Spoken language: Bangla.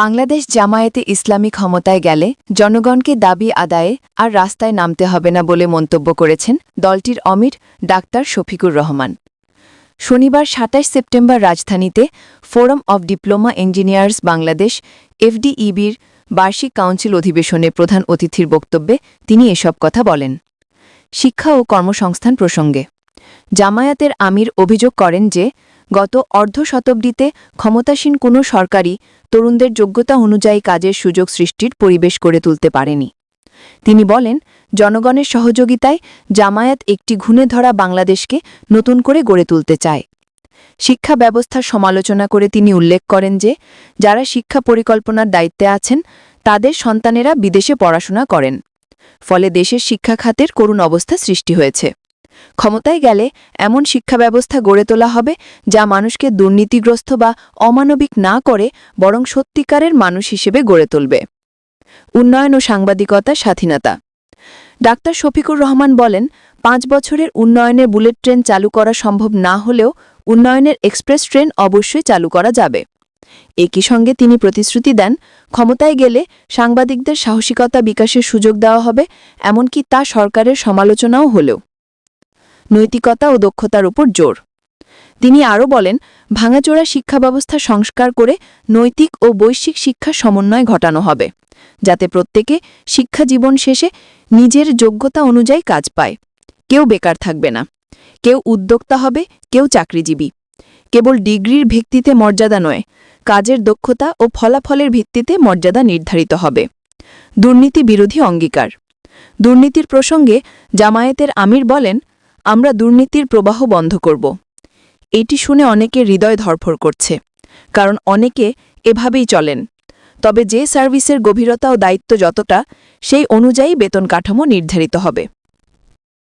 বাংলাদেশ জামায়াতে ইসলামী ক্ষমতায় গেলে জনগণকে দাবি আদায়ে আর রাস্তায় নামতে হবে না বলে মন্তব্য করেছেন দলটির অমির ডাক্তার শফিকুর রহমান। শনিবার সাতাশ সেপ্টেম্বর রাজধানীতে forum of diploma engineers Bangladesh এফডিইবির বার্ষিক কাউন্সিল অধিবেশনে প্রধান অতিথির বক্তব্যে তিনি এসব কথা বলেন। শিক্ষা ও কর্মসংস্থান প্রসঙ্গে জামায়াতের আমির অভিযোগ করেন যে গত অর্ধ শতাব্দীতে ক্ষমতাসীন কোনো সরকারই তরুণদের যোগ্যতা অনুযায়ী কাজের সুযোগ সৃষ্টির পরিবেশ গড়ে তুলতে পারেনি। তিনি বলেন, জনগণের সহযোগিতায় জামায়াত একটি ঘুণে ধরা বাংলাদেশকে নতুন করে গড়ে তুলতে চায়। শিক্ষা ব্যবস্থার সমালোচনা করে তিনি উল্লেখ করেন যে, যারা শিক্ষা পরিকল্পনার দায়িত্বে আছেন, তাদের সন্তানেরা বিদেশে পড়াশোনা করেন। ফলে দেশের শিক্ষা খাতের করুণ অবস্থা সৃষ্টি হয়েছে। ক্ষমতায় গেলে এমন শিক্ষা ব্যবস্থা গড়ে তোলা হবে যা মানুষকে দুর্নীতিগ্রস্ত বা অমানবিক না করে বরং সত্যিকারের মানুষ হিসেবে গড়ে তুলবে। উন্নয়ন ও সাংবাদিকতা স্বাধীনতা। ডাক্তার শফিকুর রহমান বলেন, পাঁচ বছরের উন্নয়নে বুলেট ট্রেন চালু করা সম্ভব না হলেও উন্নয়নের এক্সপ্রেস ট্রেন অবশ্যই চালু করা যাবে। একই সঙ্গে তিনি প্রতিশ্রুতি দেন, ক্ষমতায় গেলে সাংবাদিকদের সাহসিকতা বিকাশের সুযোগ দেওয়া হবে, এমনকি তা সরকারের সমালোচনাও হলেও। নৈতিকতা ও দক্ষতার উপর জোর। তিনি আরও বলেন, ভাঙাচোরা শিক্ষা ব্যবস্থা সংস্কার করে নৈতিক ও বৈশ্বিক শিক্ষা সমন্বয় ঘটানো হবে, যাতে প্রত্যেকে শিক্ষা জীবন শেষে নিজের যোগ্যতা অনুযায়ী কাজ পায়। কেউ বেকার থাকবে না, কেউ উদ্যোক্তা হবে, কেউ চাকরিজীবী। কেবল ডিগ্রির ভিত্তিতে মর্যাদা নয়, কাজের দক্ষতা ও ফলাফলের ভিত্তিতে মর্যাদা নির্ধারিত হবে। দুর্নীতি বিরোধী অঙ্গীকার। দুর্নীতির প্রসঙ্গে জামায়াতের আমির বলেন আমরা দুর্নীতির প্রবাহ বন্ধ করব। এটি শুনে অনেকে হৃদয় ধরফর করছে, কারণ অনেকে এভাবেই চলেন। তবে যে সার্ভিসের গভীরতা ও দায়িত্ব যতটা, সেই অনুযায়ী বেতন কাঠামো নির্ধারিত হবে।